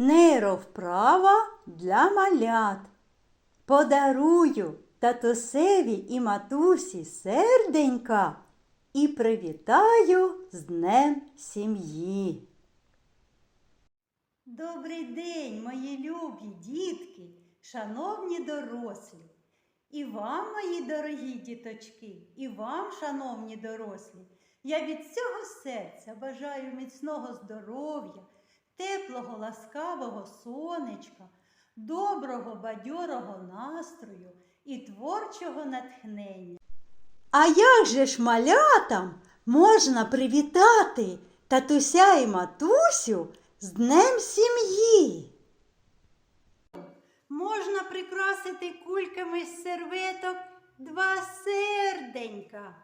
Нейровправа для малят. Подарую татусеві і матусі серденька і привітаю з Днем сім'ї. Добрий день, мої любі дітки, шановні дорослі. І вам, мої дорогі діточки, і вам, шановні дорослі, я від всього серця бажаю міцного здоров'я, теплого, ласкавого сонечка, доброго, бадьорого настрою і творчого натхнення. А як же ж малятам можна привітати татуся і матусю з Днем сім'ї? Можна прикрасити кульками з серветок два серденька.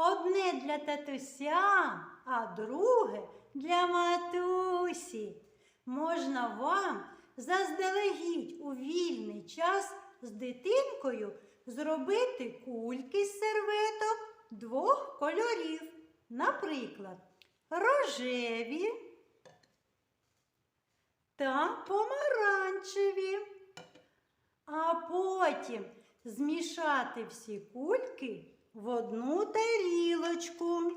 Одне для татуся, а друге для матусі. Можна вам заздалегідь у вільний час з дитинкою зробити кульки з серветок двох кольорів. Наприклад, рожеві та помаранчеві. А потім змішати всі кульки в одну тарілочку.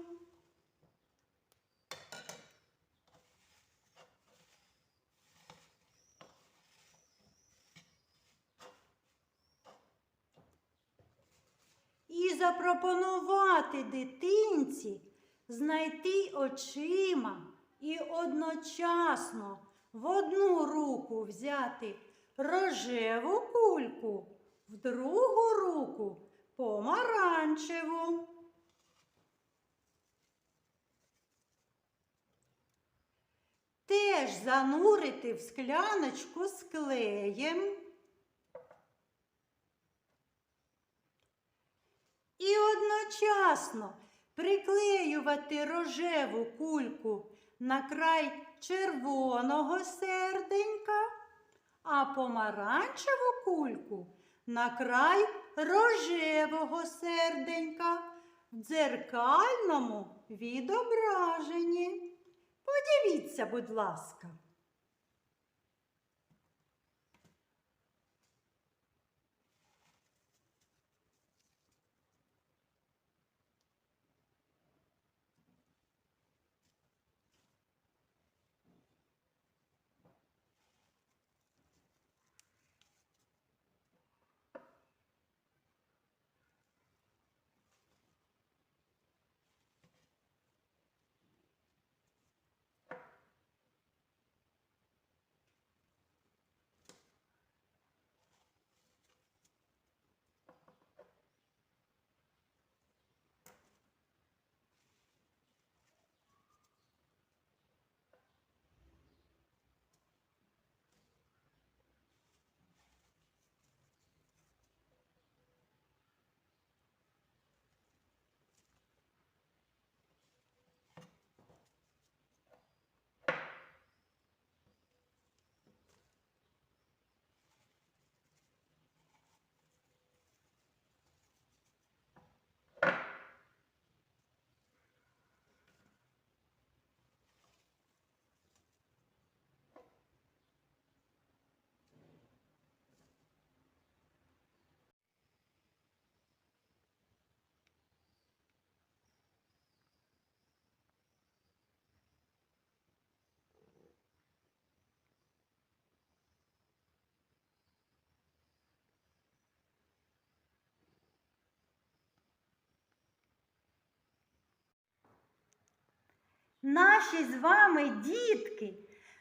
І запропонувати дитинці знайти очима і одночасно в одну руку взяти рожеву кульку, в другу руку помаранчеву. Теж занурити в скляночку з клеєм. І одночасно приклеювати рожеву кульку на край червоного серденька, а помаранчеву кульку на край рожевого серденька в дзеркальному відображенні. Подивіться, будь ласка. Наші з вами дітки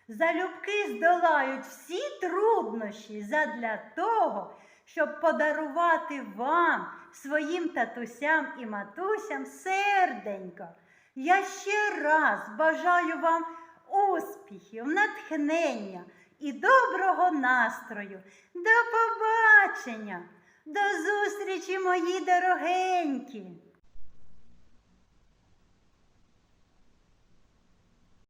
залюбки здолають всі труднощі задля того, щоб подарувати вам, своїм татусям і матусям серденько. Я ще раз бажаю вам успіхів, натхнення і доброго настрою. До побачення, до зустрічі, мої дорогенькі!